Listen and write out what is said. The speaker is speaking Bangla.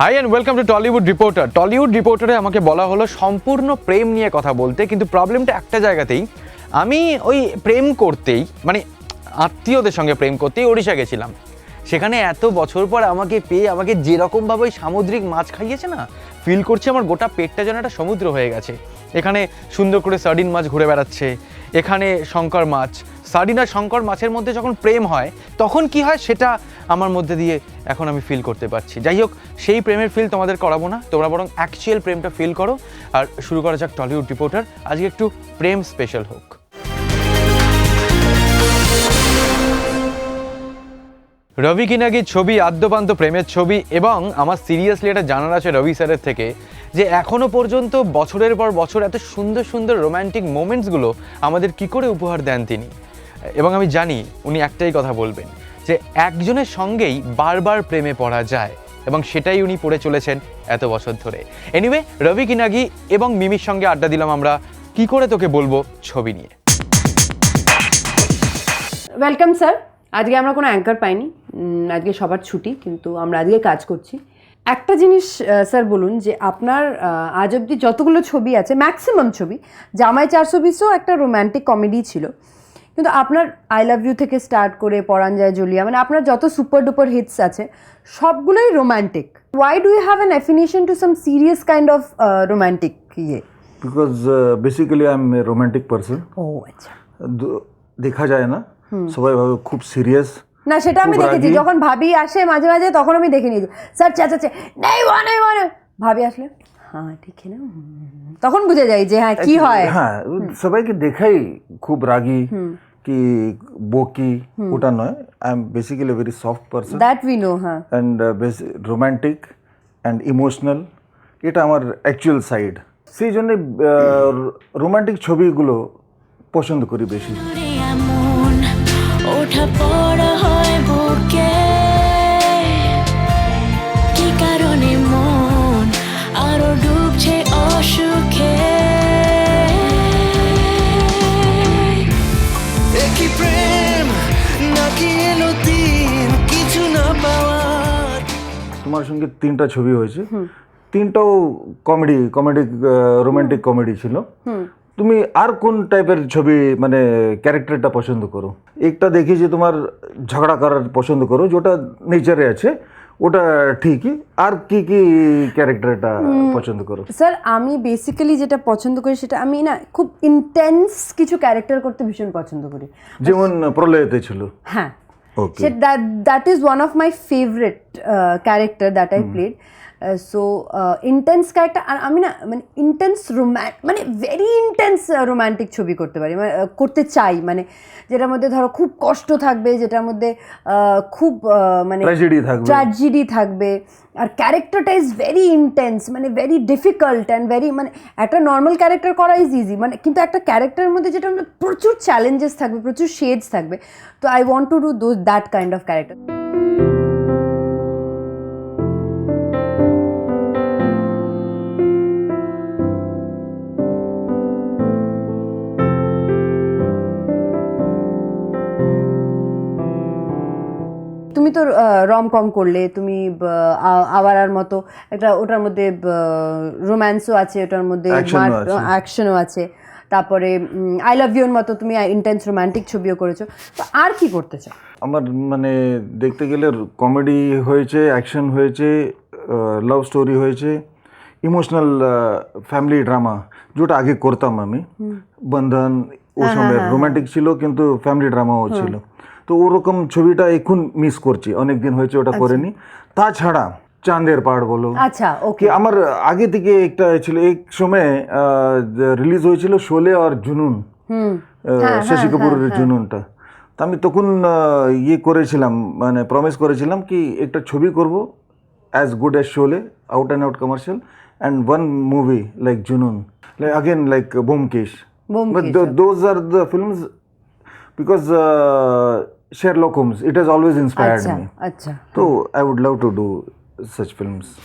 Hi and welcome to Tollywood reporter Tollywood রিপোর্টারে আমাকে বলা হলো সম্পূর্ণ প্রেম নিয়ে কথা বলতে, কিন্তু প্রবলেমটা একটা জায়গাতেই, আমি ওই প্রেম করতেই মানে আত্মীয়দের সঙ্গে প্রেম করতেই ওড়িশা গেছিলাম। সেখানে এত বছর পর আমাকে পেয়ে, আমাকে যেরকমভাবে ওই সামুদ্রিক মাছ খাইয়েছে না ফিল করছে আমার গোটা পেটটা যেন একটা সমুদ্র হয়ে গেছে। এখানে সুন্দর করে সার্ডিন মাছ ঘুরে বেড়াচ্ছে, এখানে শঙ্কর মাছ। সার্ডিন আর শঙ্কর মাছের মধ্যে যখন প্রেম হয়, তখন কি হয় সেটা আমার মধ্যে দিয়ে এখন আমি ফিল করতে পারছি। যাই হোক, সেই প্রেমের ফিল তোমাদের করাবো না। তোমরা বরং অ্যাকচুয়াল প্রেমটা ফিল করো। আর শুরু করা যাক টলিউড রিপোর্টার আজকে একটু প্রেম স্পেশাল হোক। রবি কিনাগির ছবি, আদ্যপান্ত প্রেমের ছবি এবং আমার সিরিয়াসলি এটা জানার আছে রবি স্যারের থেকে যে এখনও পর্যন্ত বছরের পর বছর এত সুন্দর সুন্দর রোম্যান্টিক মোমেন্টসগুলো আমাদের কি করে উপহার দেন তিনি? এবং আমি জানি উনি একটাই কথা বলবেন। যে একজনের সঙ্গেই বারবার প্রেমে পড়া যায় এবং সেটাই উনি পড়ে চলেছেন এত বছর ধরে। এনিওয়ে রবি কিনাগি এবং মিমির সঙ্গে আড্ডা দিলাম আমরা। কি করে তোকে বলব ছবি নিয়ে? ওয়েলকাম স্যার আজকে আমরা কোনো অ্যাঙ্কার পাইনি। আজকে সবার ছুটি, কিন্তু আমরা আজকে কাজ করছি। একটা জিনিস স্যার বলুন যে আপনার আজ অবধি যতগুলো ছবি আছে ম্যাক্সিমাম ছবি, জামাই চারশো বিশও একটা রোম্যান্টিক কমেডি ছিল। কিন্তু আপনার আই লাভ ইউ থেকে স্টার্ট করে পরাণ যায় জলিয়া মানে আপনার যত সুপার ডুপার হিটস আছে সবগুলোই romantic why do you have an affinity to some serious kind of romantic ইয়ে? Because basically I am a romantic person ও আচ্ছা। দেখা যায় না। সবাই ভাবে খুব সিরিয়াস না সেটা আমি দেখেছি। যখন ভাবি আসে মাঝে মাঝে তখন আমি দেখে নিয়েছি। স্যার চেঁচাচ্ছে নেই ওয়া নেই ওয়া নেই। ভাবি আসলে? হ্যাঁ না তখন বুঝে যাই যে হ্যাঁ কি হয়? হ্যাঁ সবাইকে দেখাই খুব রাগী কি বকি ওটা নয়। I am basically very soft person that we know হ্যাঁ। অ্যান্ড রোমান্টিক অ্যান্ড ইমোশনাল এটা আমার অ্যাকচুয়াল সাইড সেই জন্য রোমান্টিক ছবিগুলো পছন্দ করি বেশি। ওঠা তোমার সঙ্গে তিনটা ছবি হয়েছে। তিনটাও কমেডি কমেডি রোমান্টিক কমেডি ছিল। তুমি আর কোন টাইপের ছবি মানে ক্যারেক্টারটা পছন্দ করো? একটা দেখি যে তোমার ঝগড়া করার পছন্দ করো যেটা নেচারে আছে ওটা ঠিকই। আর কি কি ক্যারেক্টারটা পছন্দ করো? স্যার আমি বেসিক্যালি যেটা পছন্দ করি সেটা আমি না খুব ইন্টেন্স কিছু ক্যারেক্টার করতে ভীষণ পছন্দ করি। যেমন প্রলয়তে ছিল। হ্যাঁ Okay. That that is one of my favorite uh, character that I mm. played. So intense character আর আমি না মানে ইন্টেন্স রোম্যান মানে ভেরি ইন্টেন্স রোম্যান্টিক ছবি করতে পারি মানে করতে চাই মানে যেটার মধ্যে ধরো খুব কষ্ট থাকবে যেটার মধ্যে খুব মানে Tragedy থাকবে। ট্র্যাজেডি থাকবে আর ক্যারেক্টারটা ইজ ভেরি ইন্টেন্স মানে ভেরি ডিফিকাল্ট অ্যান্ড ভেরি মানে একটা নর্মাল ক্যারেক্টার করা ইজ ইজি মানে কিন্তু একটা ক্যারেক্টারের মধ্যে যেটা প্রচুর চ্যালেঞ্জেস থাকবে প্রচুর শেডস থাকবে তো I want to do though that kind of character তুমি তো রম কম করলে তুমি আওয়ারার মতো একটা ওটার মধ্যে রোম্যান্সও আছে ওটার মধ্যে। অ্যাকশনও আছে। তারপরে আই লাভ ইউর মতো তুমি ইন্টেন্স রোমান্টিক ছবিও করেছ। তো আর কি করতে চাও? আমার মানে দেখতে গেলে কমেডি হয়েছে অ্যাকশন হয়েছে লাভ স্টোরি হয়েছে ইমোশনাল ফ্যামিলি ড্রামা যেটা আগে করতাম আমি। বন্ধন ও সময় রোমান্টিক ছিল কিন্তু ফ্যামিলি ড্রামাও ছিল। তো ওরকম ছবিটা এখন মিস করছি অনেক দিন হয়েছে ওটা করেনি। তাছাড়া চাঁদের পাহাড় বলো। আচ্ছা ওকে আমার আগে থেকে একটা ছিল এক সময় রিলিজ হয়েছিল শোলে আর জুনুন শশী কাপুরের জুনুনটা। তো আমি তখন ইয়ে করেছিলাম মানে প্রমিস করেছিলাম কি একটা ছবি করব as good as Sholay out and out commercial and one movie like Junoon. Like again like Byomkesh those are the films because Sherlock Holmes it has always inspired আচ্ছা মি আচ্ছা তো I would love to do such films.